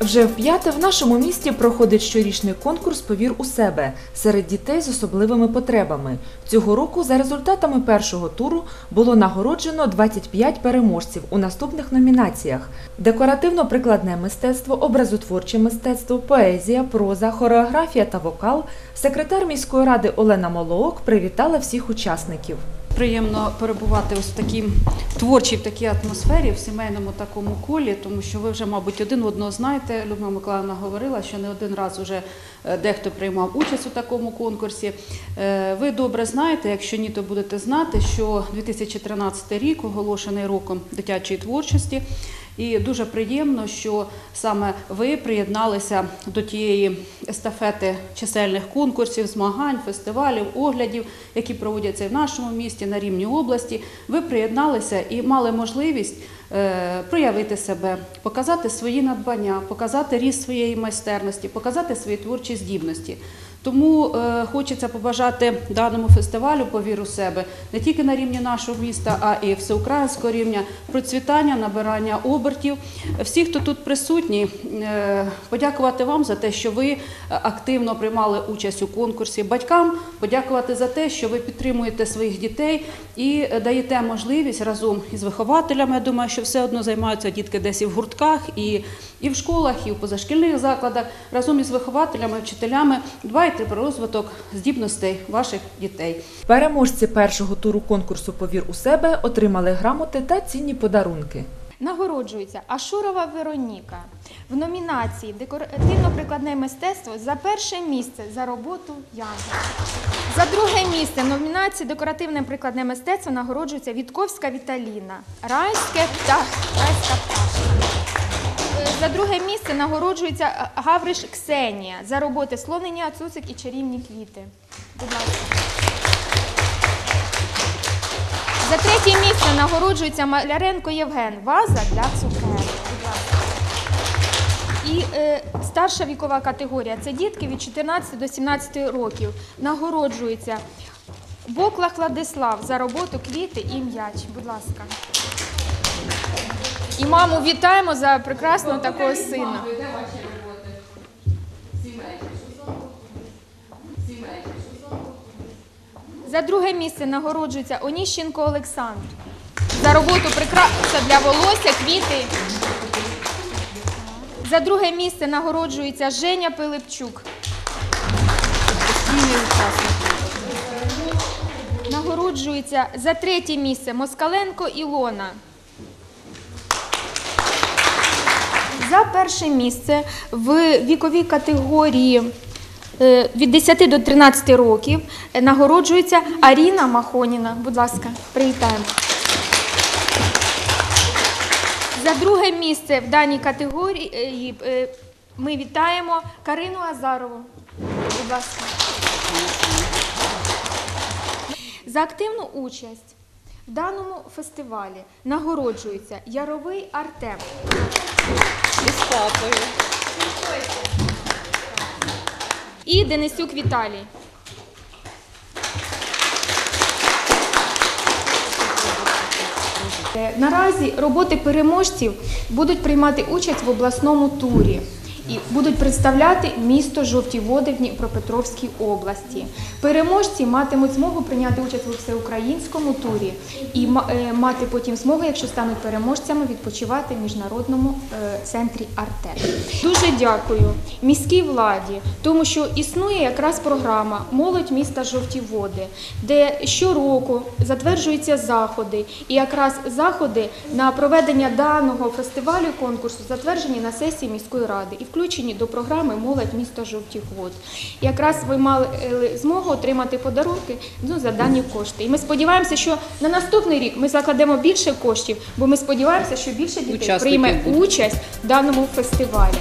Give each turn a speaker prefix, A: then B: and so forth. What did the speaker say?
A: Вже вп'яте в нашому місті проходить щорічний конкурс Повір у себе серед дітей з особливими потребами. Цього року за результатами першого туру було нагороджено 25 переможців у наступних номінаціях: декоративно-прикладне мистецтво, образотворче мистецтво, поезія, проза, хореографія та вокал. Секретар міської ради Олена Молоок привітала всіх учасників.
B: Приємно перебувати ось в такій творчій в такій атмосфері, в сімейному такому колі, тому що ви вже, мабуть, один одного знаєте. Людмила Миколаївна говорила, що не один раз вже е, дехто приймав участь у такому конкурсі. Е, Ви добре знаєте, якщо ні, то будете знати, що 2013 рік оголошений роком дитячої творчості. І дуже приємно, що саме ви приєдналися до тієї естафети чисельних конкурсів, змагань, фестивалів, оглядів, які проводяться і в нашому місті на рівні області. Ви приєдналися і мали можливість е, проявити себе, показати свої надбання, показати ріст своєї майстерності, показати свої творчі здібності. Тому е, хочеться побажати даному фестивалю повір у себе не тільки на рівні нашого міста, а і всеукраїнського рівня процвітання, набирання обертів. Всі, хто тут присутні, е, подякувати вам за те, що ви активно приймали участь у конкурсі. Батькам подякувати за те, що ви підтримуєте своїх дітей і даєте можливість разом із вихователями. Я думаю, що все одно займаються дітки десь і в гуртках, і, і в школах, і в позашкільних закладах. Разом із вихователями, вчителями дбайте про розвиток здібностей ваших дітей.
A: Переможці першого туру конкурсу Повір у себе отримали грамоти та цінні подарунки.
C: Нагороджується Ашурова Вероніка в номінації Декоративно-прикладне мистецтво за перше місце за роботу Янгол. За друге місце в номінації Декоративне прикладне мистецтво нагороджується Вітковська Віталіна. Райське птах, райська пташка. За друге місце нагороджується е, Гавриш Ксенія за роботи Слонення, Цуцик і чарівні квіти. Будь ласка. За третє місце нагороджується Маляренко Євген. Ваза для цукерок. Будь ласка. І е, старша вікова категорія це дітки від 14 до 17 років. Нагороджується Боклах Владислав за роботу квіти і м'яч. Будь ласка. І маму вітаємо за прекрасного такого сина. За друге місце нагороджується Оніщенко Олександр. За роботу прикраса для волосся, квіти. За друге місце нагороджується Женя Пилипчук. Нагороджується за третє місце Москаленко Ілона. За перше місце в віковій категорії е, від 10 до 13 років е, нагороджується Аріна Махоніна. Будь ласка, привітаємо. За друге місце в даній категорії е, ми вітаємо Карину Азарову. Будь ласка. За активну участь в даному фестивалі нагороджується Яровий Артем. І Денисюк Віталій. Е, Наразі роботи переможців будуть приймати участь в обласному турі і будуть представляти місто Жовті Води в Дніпропетровській області. Переможці матимуть змогу прийняти участь у всеукраїнському турі і е, мати потім змогу, якщо стануть переможцями, відпочивати в міжнародному е, центрі Артек. Дуже дякую міській владі, тому що існує якраз програма Молодь міста Жовті Води, де щороку затверджуються заходи, і якраз заходи на проведення даного фестивалю конкурсу затверджені на сесії міської ради включені до програми Молодь міста жовтіх Вод. Якраз ви мали е, змогу отримати подарунки ну, за дані кошти. І ми сподіваємося, що на наступний рік ми закладемо більше коштів, бо ми сподіваємося, що більше дітей
B: Учасників
C: прийме
B: будуть.
C: участь в даному фестивалі.